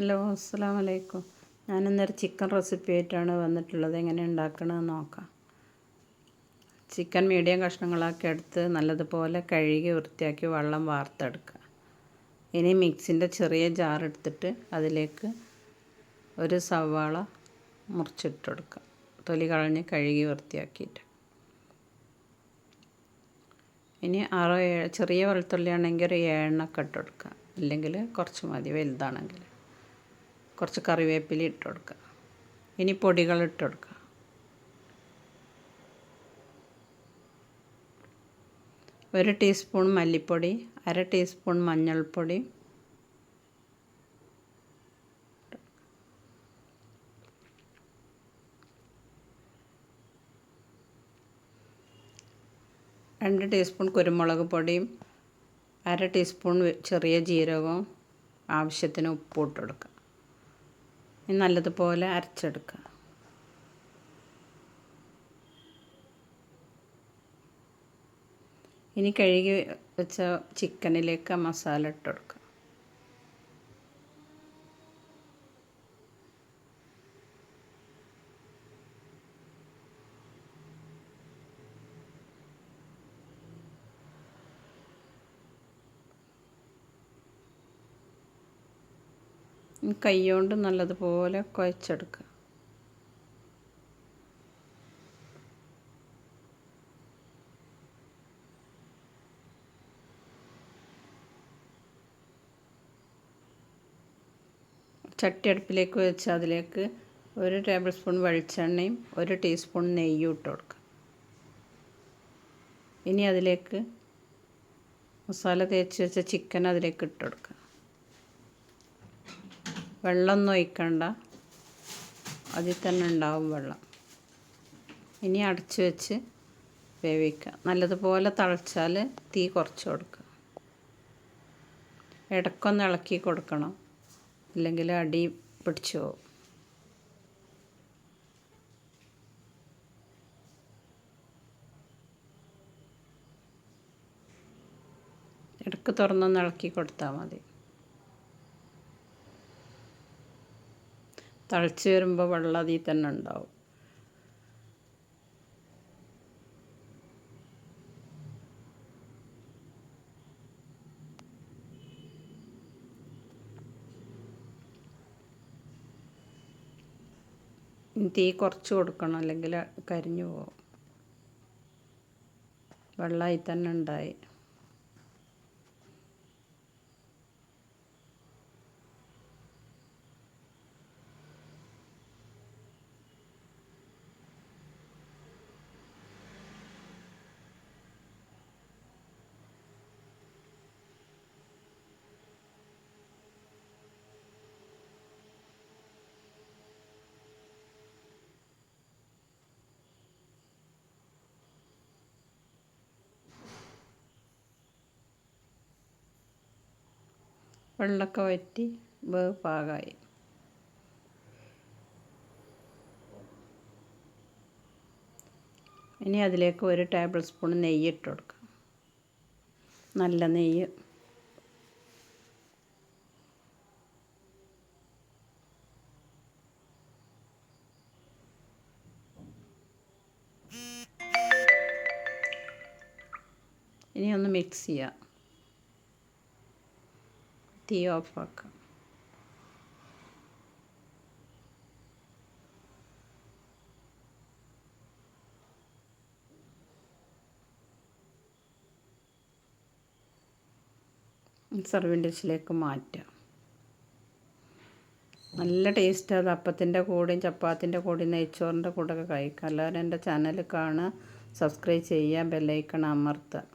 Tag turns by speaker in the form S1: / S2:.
S1: Hello അസ്സാം വലൈക്കും ഞാനിന്നൊരു chicken recipe ആയിട്ടാണ് വന്നിട്ടുള്ളത്. എങ്ങനെ ഉണ്ടാക്കണമെന്ന് നോക്കാം. ചിക്കൻ മീഡിയം കഷ്ണങ്ങളാക്കി എടുത്ത് നല്ലതുപോലെ കഴുകി വൃത്തിയാക്കി വെള്ളം വാർത്തെടുക്കുക. ഇനി മിക്സിന്റെ ചെറിയ ജാർ എടുത്തിട്ട് അതിലേക്ക് ഒരു സവാള മുറിച്ചിട്ടെടുക്കുക തൊലി കളഞ്ഞ് കഴുകി വൃത്തിയാക്കിയിട്ട്. ഇനി ഏഴ് ചെറിയ വെളുത്തുള്ളി ആണെങ്കിൽ ഒരു ഏഴെണ്ണൊക്കെ ഇട്ടെടുക്കുക അല്ലെങ്കിൽ കുറച്ച് മതി വലുതാണെങ്കിൽ. കുറച്ച് കറിവേപ്പില ഇട്ട് കൊടുക്കുക. ഇനി പൊടികൾ ഇട്ട് കൊടുക്കുക. ഒരു ടീസ്പൂൺ മല്ലിപ്പൊടി അര ടീസ്പൂൺ മഞ്ഞൾപ്പൊടി. രണ്ട് ടീസ്പൂൺ കുരുമുളക് പൊടിയും അര ടീസ്പൂൺ ചെറിയ ജീരകവും ആവശ്യത്തിന് ഉപ്പ് ഇട്ട് കൊടുക്കുക. നല്ലതുപോലെ അരച്ചെടുക്കുക. ഇനി കഴുകി വെച്ച ചിക്കനിലേക്ക് മസാല ഇട്ട് കൈകൊണ്ട് നല്ലതുപോലെ കുഴച്ചെടുക്കുക. ചട്ടി അടുപ്പിലേക്ക് വെച്ച് അതിലേക്ക് ഒരു ടേബിൾ സ്പൂൺ വെളിച്ചെണ്ണയും ഒരു ടീസ്പൂൺ നെയ്യും ഇട്ട് കൊടുക്കുക. ഇനി അതിലേക്ക് മസാല തേച്ച് വെച്ച ചിക്കൻ അതിലേക്ക് ഇട്ട് കൊടുക്കുക. വെള്ളമൊന്നും ഒഴിക്കണ്ട. അതിൽ തന്നെ ഉണ്ടാവും വെള്ളം. ഇനി അടച്ച് വെച്ച് വേവിക്കുക. നല്ലതുപോലെ തിളച്ചാൽ തീ കുറച്ച് കൊടുക്കുക. ഇടക്കൊന്ന് ഇളക്കി കൊടുക്കണം. അല്ലെങ്കിൽ അടി പിടിച്ചു പോകും. ഇടയ്ക്ക് തുറന്നൊന്ന് ഇളക്കി കൊടുത്താൽ മതി. തളിച്ച് വരുമ്പോൾ വെള്ളം അതിൽ തന്നെ ഉണ്ടാവും. തീ കുറച്ച് കൊടുക്കണം അല്ലെങ്കിൽ കരിഞ്ഞു പോകും വെള്ളമായി തന്നെ ഉണ്ടായി. വെള്ളമൊക്കെ വറ്റി വേവ് പാകമായി ഇനി അതിലേക്ക് ഒരു ടേബിൾ സ്പൂൺ നെയ്യ് ഇട്ട് കൊടുക്കാം. നല്ല നെയ്യ്. ഇനി ഒന്ന് മിക്സ് ചെയ്യാം. തീ ഓഫാക്കാം. സർവിങ് ഡിഷിലേക്ക് മാറ്റാം. നല്ല ടേസ്റ്റ്. അത് അപ്പത്തിന്റെ കൂടെയും ചപ്പാത്തിന്റെ കൂടെയും നെയ്ച്ചോറിന്റെ കൂടെയൊക്കെ കഴിക്കാം. എല്ലാവരും എന്റെ ചാനൽ കാണുക. സബ്സ്ക്രൈബ് ചെയ്യുക ബെല്ലൈക്കൺ അമർത്തുക.